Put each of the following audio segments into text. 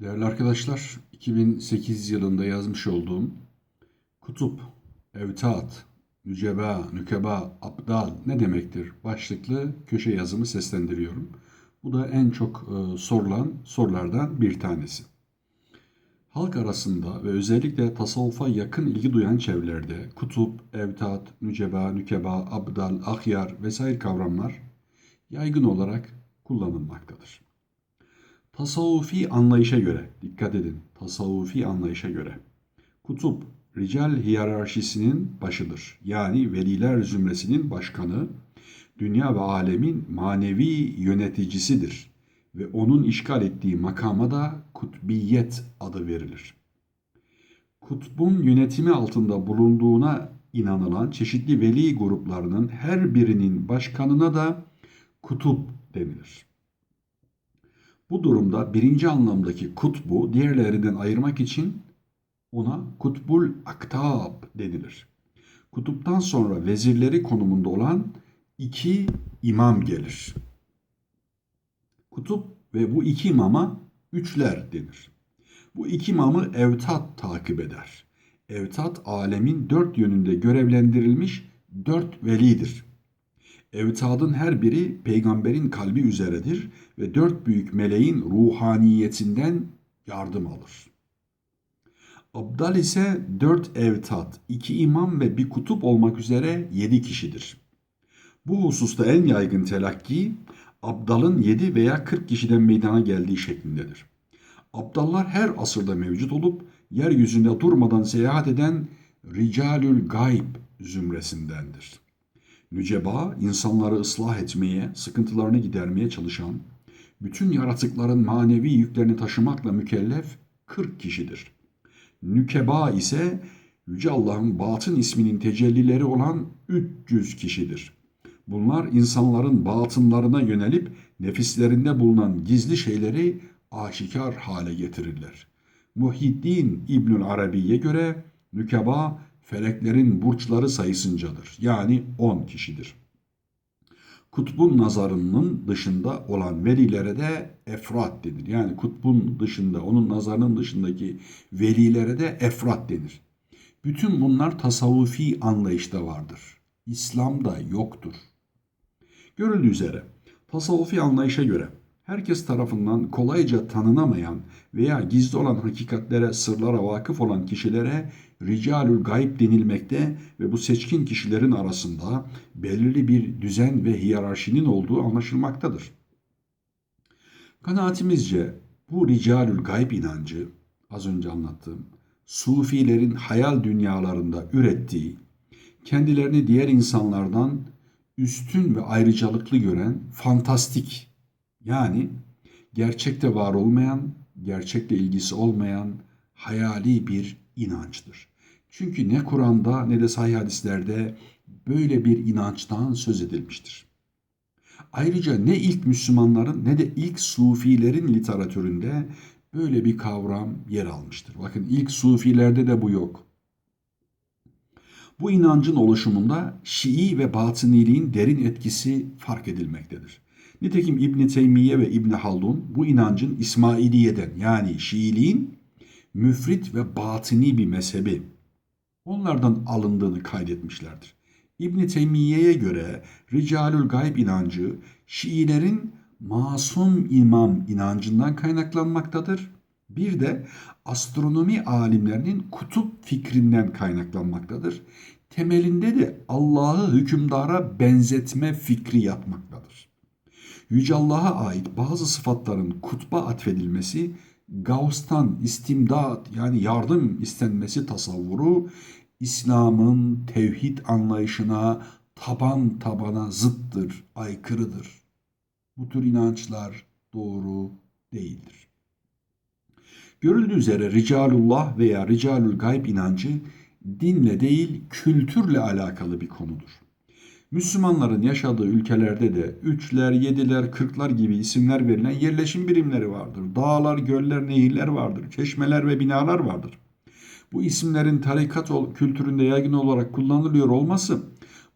Değerli arkadaşlar, 2008 yılında yazmış olduğum Kutup, Evtat, Nüceba, Nükeba, Abdal ne demektir başlıklı köşe yazımı seslendiriyorum. Bu da en çok e, sorulan sorulardan bir tanesi. Halk arasında ve özellikle tasavvufa yakın ilgi duyan çevrelerde kutup, evtat, nüceba, nükeba, abdal, ahyar vesaire kavramlar yaygın olarak kullanılmaktadır. Tasavvufi anlayışa göre, dikkat edin, tasavvufi anlayışa göre kutup, rical hiyerarşisinin başıdır. Yani veliler zümresinin başkanı, dünya ve alemin manevi yöneticisidir ve onun işgal ettiği makama da kutbiyet adı verilir. Kutbun yönetimi altında bulunduğuna inanılan çeşitli veli gruplarının her birinin başkanına da kutup denilir. Bu durumda birinci anlamdaki kutbu diğerlerinden ayırmak için ona kutbul aktab denilir. Kutuptan sonra vezirleri konumunda olan iki imam gelir. Kutup ve bu iki imama üçler denir. Bu iki imamı evtat takip eder. Evtat alemin dört yönünde görevlendirilmiş dört velidir. Evtadın her biri peygamberin kalbi üzeredir ve dört büyük meleğin ruhaniyetinden yardım alır. Abdal ise dört evtat, iki imam ve bir kutup olmak üzere yedi kişidir. Bu hususta en yaygın telakki Abdal'ın yedi veya kırk kişiden meydana geldiği şeklindedir. Abdallar her asırda mevcut olup yeryüzünde durmadan seyahat eden Ricalül Gayb zümresindendir. Nüceba, insanları ıslah etmeye, sıkıntılarını gidermeye çalışan, bütün yaratıkların manevi yüklerini taşımakla mükellef 40 kişidir. Nükeba ise Yüce Allah'ın batın isminin tecellileri olan 300 kişidir. Bunlar insanların batınlarına yönelip nefislerinde bulunan gizli şeyleri aşikar hale getirirler. Muhiddin İbnül Arabi'ye göre nükeba feleklerin burçları sayısıncadır. Yani 10 kişidir. Kutbun nazarının dışında olan velilere de efrat denir. Yani kutbun dışında, onun nazarının dışındaki velilere de efrat denir. Bütün bunlar tasavvufi anlayışta vardır. İslam'da yoktur. Görüldüğü üzere tasavvufi anlayışa göre herkes tarafından kolayca tanınamayan veya gizli olan hakikatlere, sırlara vakıf olan kişilere ricalül gayb denilmekte ve bu seçkin kişilerin arasında belirli bir düzen ve hiyerarşinin olduğu anlaşılmaktadır. Kanaatimizce bu ricalül gayb inancı az önce anlattığım sufilerin hayal dünyalarında ürettiği kendilerini diğer insanlardan üstün ve ayrıcalıklı gören fantastik yani gerçekte var olmayan, gerçekle ilgisi olmayan hayali bir inançtır. Çünkü ne Kur'an'da ne de sahih hadislerde böyle bir inançtan söz edilmiştir. Ayrıca ne ilk Müslümanların ne de ilk Sufilerin literatüründe böyle bir kavram yer almıştır. Bakın ilk Sufilerde de bu yok. Bu inancın oluşumunda Şii ve Batıniliğin derin etkisi fark edilmektedir. Nitekim İbn Teymiye ve İbn Haldun bu inancın İsmailiye'den yani Şiiliğin müfrit ve batini bir mezhebi onlardan alındığını kaydetmişlerdir. İbn Teymiye'ye göre Ricalül Gayb inancı Şiilerin masum imam inancından kaynaklanmaktadır. Bir de astronomi alimlerinin kutup fikrinden kaynaklanmaktadır. Temelinde de Allah'ı hükümdara benzetme fikri yatmaktadır. Yüce Allah'a ait bazı sıfatların kutba atfedilmesi Gavs'tan istimdat yani yardım istenmesi tasavvuru İslam'ın tevhid anlayışına taban tabana zıttır, aykırıdır. Bu tür inançlar doğru değildir. Görüldüğü üzere Ricalullah veya Ricalül Gayb inancı dinle değil kültürle alakalı bir konudur. Müslümanların yaşadığı ülkelerde de üçler, yediler, kırklar gibi isimler verilen yerleşim birimleri vardır. Dağlar, göller, nehirler vardır. Çeşmeler ve binalar vardır. Bu isimlerin tarikat kültüründe yaygın olarak kullanılıyor olması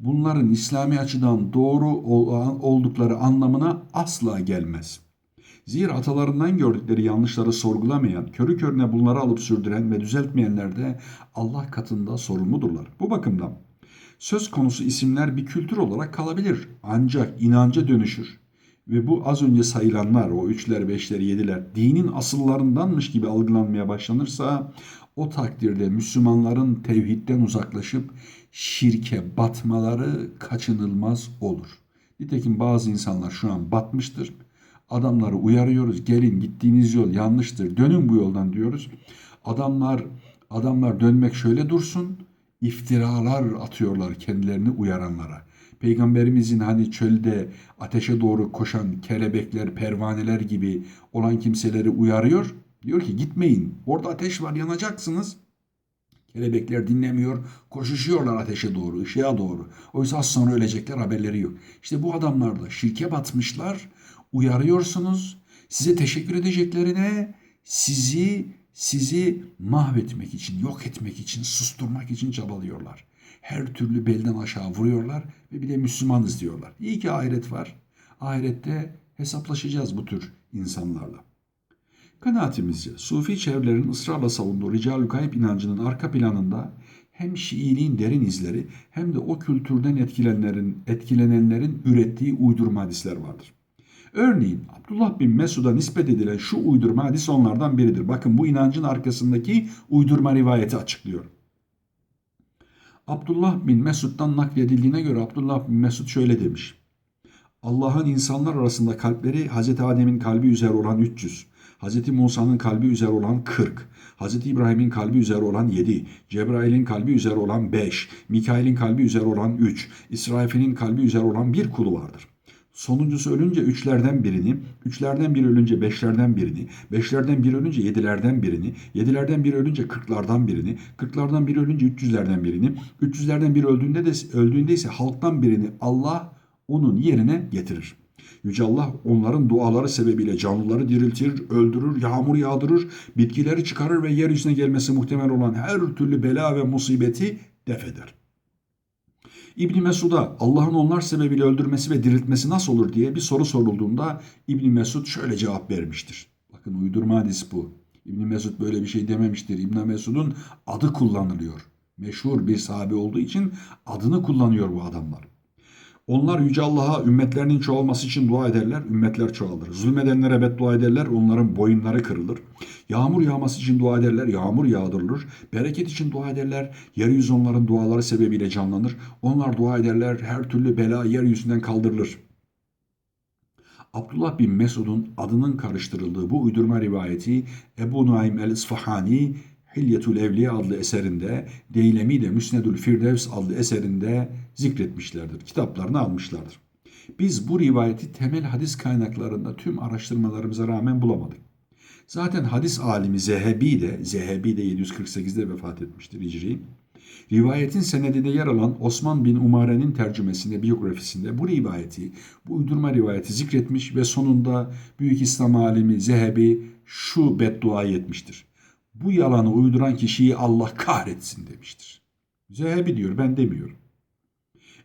bunların İslami açıdan doğru oldukları anlamına asla gelmez. Zira atalarından gördükleri yanlışları sorgulamayan, körü körüne bunları alıp sürdüren ve düzeltmeyenler de Allah katında sorumludurlar. Bu bakımdan söz konusu isimler bir kültür olarak kalabilir. Ancak inanca dönüşür. Ve bu az önce sayılanlar, o üçler, beşler, yediler, dinin asıllarındanmış gibi algılanmaya başlanırsa o takdirde Müslümanların tevhidden uzaklaşıp şirke batmaları kaçınılmaz olur. Nitekim bazı insanlar şu an batmıştır. Adamları uyarıyoruz. Gelin gittiğiniz yol yanlıştır. Dönün bu yoldan diyoruz. Adamlar adamlar dönmek şöyle dursun. İftiralar atıyorlar kendilerini uyaranlara. Peygamberimizin hani çölde ateşe doğru koşan kelebekler, pervaneler gibi olan kimseleri uyarıyor. Diyor ki gitmeyin. Orada ateş var yanacaksınız. Kelebekler dinlemiyor, koşuşuyorlar ateşe doğru, ışığa doğru. Oysa az sonra ölecekler haberleri yok. İşte bu adamlar da şirke batmışlar, uyarıyorsunuz. Size teşekkür edeceklerine sizi sizi mahvetmek için, yok etmek için, susturmak için çabalıyorlar. Her türlü belden aşağı vuruyorlar ve bir de Müslümanız diyorlar. İyi ki ahiret var. Ahirette hesaplaşacağız bu tür insanlarla. Kanaatimizce Sufi çevrelerin ısrarla savunduğu rical gayb inancının arka planında hem Şiiliğin derin izleri hem de o kültürden etkilenenlerin, etkilenenlerin ürettiği uydurma hadisler vardır. Örneğin Abdullah bin Mesud'a nispet edilen şu uydurma hadis onlardan biridir. Bakın bu inancın arkasındaki uydurma rivayeti açıklıyor. Abdullah bin Mesud'dan nakledildiğine göre Abdullah bin Mesud şöyle demiş. Allah'ın insanlar arasında kalpleri Hz. Adem'in kalbi üzere olan 300, Hz. Musa'nın kalbi üzere olan 40, Hz. İbrahim'in kalbi üzere olan 7, Cebrail'in kalbi üzere olan 5, Mikail'in kalbi üzere olan 3, İsrafil'in kalbi üzere olan bir kulu vardır. Sonuncusu ölünce üçlerden birini, üçlerden biri ölünce beşlerden birini, beşlerden biri ölünce yedilerden birini, yedilerden biri ölünce kırklardan birini, kırklardan biri ölünce üç yüzlerden birini, üç yüzlerden biri öldüğünde de öldüğünde ise halktan birini Allah onun yerine getirir. Yüce Allah onların duaları sebebiyle canlıları diriltir, öldürür, yağmur yağdırır, bitkileri çıkarır ve yeryüzüne gelmesi muhtemel olan her türlü bela ve musibeti def eder. İbni Mesud'a Allah'ın onlar sebebiyle öldürmesi ve diriltmesi nasıl olur diye bir soru sorulduğunda İbni Mesud şöyle cevap vermiştir. Bakın uydurma hadis bu. İbni Mesud böyle bir şey dememiştir. İbni Mesud'un adı kullanılıyor. Meşhur bir sahabe olduğu için adını kullanıyor bu adamlar. Onlar Yüce Allah'a ümmetlerinin çoğalması için dua ederler, ümmetler çoğalır. Zulmedenlere beddua ederler, onların boyunları kırılır. Yağmur yağması için dua ederler, yağmur yağdırılır. Bereket için dua ederler, yeryüzü onların duaları sebebiyle canlanır. Onlar dua ederler, her türlü bela yeryüzünden kaldırılır. Abdullah bin Mesud'un adının karıştırıldığı bu uydurma rivayeti Ebu Nuaym el-İsfahani Hilyetül Evliya adlı eserinde, Deylemi de Müsnedül Firdevs adlı eserinde zikretmişlerdir. Kitaplarını almışlardır. Biz bu rivayeti temel hadis kaynaklarında tüm araştırmalarımıza rağmen bulamadık. Zaten hadis alimi Zehebi de, Zehebi de 748'de vefat etmiştir Hicri. Rivayetin senedinde yer alan Osman bin Umare'nin tercümesinde, biyografisinde bu rivayeti, bu uydurma rivayeti zikretmiş ve sonunda Büyük İslam alimi Zehebi şu bedduayı etmiştir bu yalanı uyduran kişiyi Allah kahretsin demiştir. Zehebi diyor ben demiyorum.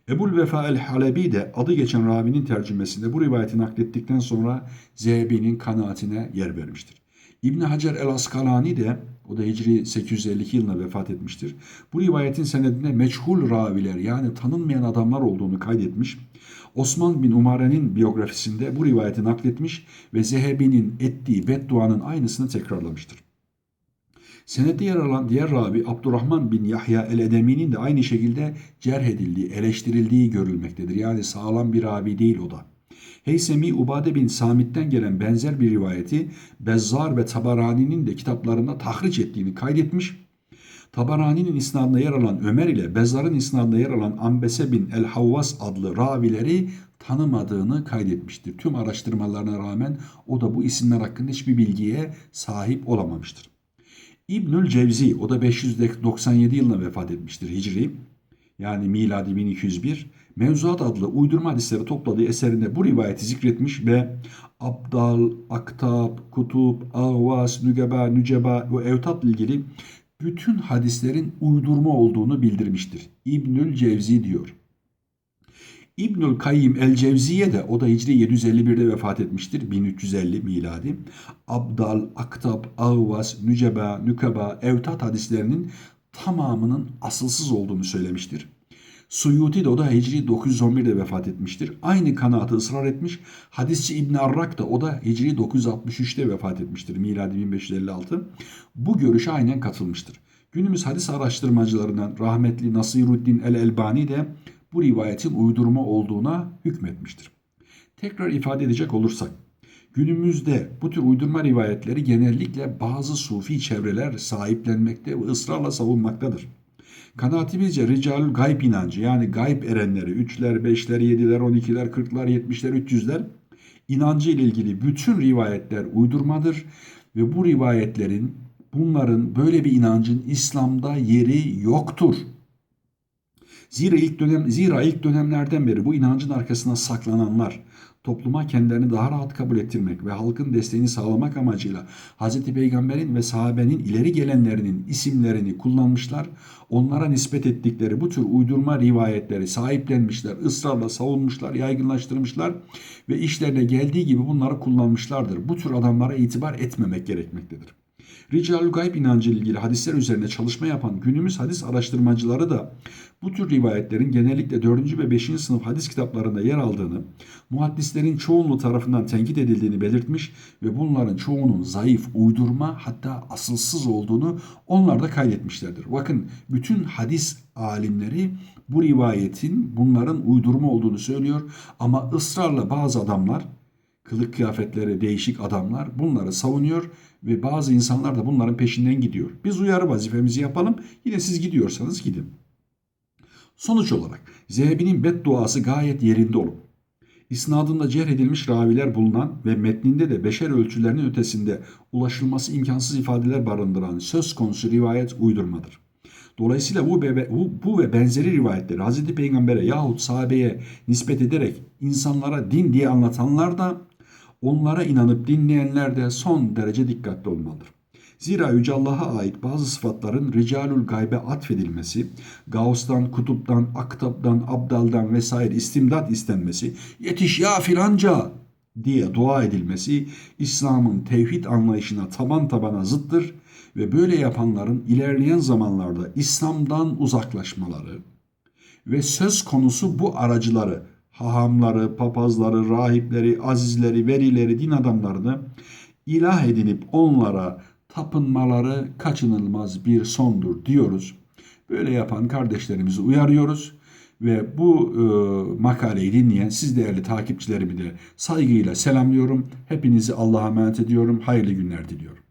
Ebul Vefa el-Halebi de adı geçen ravinin tercümesinde bu rivayeti naklettikten sonra Zehebi'nin kanaatine yer vermiştir. İbni Hacer el-Askalani de o da Hicri 852 yılında vefat etmiştir. Bu rivayetin senedinde meçhul raviler yani tanınmayan adamlar olduğunu kaydetmiş. Osman bin Umare'nin biyografisinde bu rivayeti nakletmiş ve Zehebi'nin ettiği bedduanın aynısını tekrarlamıştır. Senette yer alan diğer ravi Abdurrahman bin Yahya el-Edemi'nin de aynı şekilde cerh edildiği, eleştirildiği görülmektedir. Yani sağlam bir ravi değil o da. Heysemi Ubade bin Samit'ten gelen benzer bir rivayeti Bezzar ve Tabarani'nin de kitaplarında tahriç ettiğini kaydetmiş. Tabarani'nin isnadında yer alan Ömer ile Bezzar'ın isnadında yer alan Ambese bin el-Havvas adlı ravileri tanımadığını kaydetmiştir. Tüm araştırmalarına rağmen o da bu isimler hakkında hiçbir bilgiye sahip olamamıştır. İbnül Cevzi o da 597 yılında vefat etmiştir Hicri. Yani miladi 1201. Mevzuat adlı uydurma hadisleri topladığı eserinde bu rivayeti zikretmiş ve Abdal, Aktab, Kutup, Avvas, Nügeba, Nüceba ve Evtat ilgili bütün hadislerin uydurma olduğunu bildirmiştir. İbnül Cevzi diyor. İbnül Kayyim el Cevziye de o da Hicri 751'de vefat etmiştir. 1350 miladi. Abdal, Aktab, Ağvas, Nüceba, Nükeba, Evtat hadislerinin tamamının asılsız olduğunu söylemiştir. Suyuti de o da Hicri 911'de vefat etmiştir. Aynı kanaatı ısrar etmiş. Hadisçi İbn Arrak da o da Hicri 963'te vefat etmiştir. Miladi 1556. Bu görüşe aynen katılmıştır. Günümüz hadis araştırmacılarından rahmetli Nasiruddin el-Elbani de bu rivayetin uydurma olduğuna hükmetmiştir. Tekrar ifade edecek olursak, günümüzde bu tür uydurma rivayetleri genellikle bazı sufi çevreler sahiplenmekte ve ısrarla savunmaktadır. Kanaatimizce ricalül gayb inancı yani gayb erenleri, üçler, beşler, yediler, on ikiler, kırklar, yetmişler, üç yüzler inancı ile ilgili bütün rivayetler uydurmadır ve bu rivayetlerin bunların böyle bir inancın İslam'da yeri yoktur. Zira ilk dönem zira ilk dönemlerden beri bu inancın arkasına saklananlar topluma kendilerini daha rahat kabul ettirmek ve halkın desteğini sağlamak amacıyla Hz. Peygamber'in ve sahabenin ileri gelenlerinin isimlerini kullanmışlar. Onlara nispet ettikleri bu tür uydurma rivayetleri sahiplenmişler, ısrarla savunmuşlar, yaygınlaştırmışlar ve işlerine geldiği gibi bunları kullanmışlardır. Bu tür adamlara itibar etmemek gerekmektedir. Ricalül Gayb inancı ile ilgili hadisler üzerine çalışma yapan günümüz hadis araştırmacıları da bu tür rivayetlerin genellikle 4. ve 5. sınıf hadis kitaplarında yer aldığını, muhaddislerin çoğunluğu tarafından tenkit edildiğini belirtmiş ve bunların çoğunun zayıf, uydurma hatta asılsız olduğunu onlar da kaydetmişlerdir. Bakın bütün hadis alimleri bu rivayetin bunların uydurma olduğunu söylüyor ama ısrarla bazı adamlar kılık kıyafetleri değişik adamlar bunları savunuyor ve bazı insanlar da bunların peşinden gidiyor. Biz uyarı vazifemizi yapalım. Yine siz gidiyorsanız gidin. Sonuç olarak Zehebi'nin bedduası gayet yerinde olup isnadında cerh edilmiş raviler bulunan ve metninde de beşer ölçülerinin ötesinde ulaşılması imkansız ifadeler barındıran söz konusu rivayet uydurmadır. Dolayısıyla bu, ve, bu, bu ve benzeri rivayetleri Hz. Peygamber'e yahut sahabeye nispet ederek insanlara din diye anlatanlar da onlara inanıp dinleyenler de son derece dikkatli olmalıdır. Zira Yüce Allah'a ait bazı sıfatların ricalül gaybe atfedilmesi, Gauss'tan, Kutup'tan, Aktab'dan, Abdal'dan vesaire istimdat istenmesi, yetiş ya filanca diye dua edilmesi İslam'ın tevhid anlayışına taban tabana zıttır ve böyle yapanların ilerleyen zamanlarda İslam'dan uzaklaşmaları ve söz konusu bu aracıları hahamları, papazları, rahipleri, azizleri, verileri, din adamlarını ilah edinip onlara tapınmaları kaçınılmaz bir sondur diyoruz. Böyle yapan kardeşlerimizi uyarıyoruz ve bu e, makaleyi dinleyen siz değerli takipçilerimi de saygıyla selamlıyorum. Hepinizi Allah'a emanet ediyorum. Hayırlı günler diliyorum.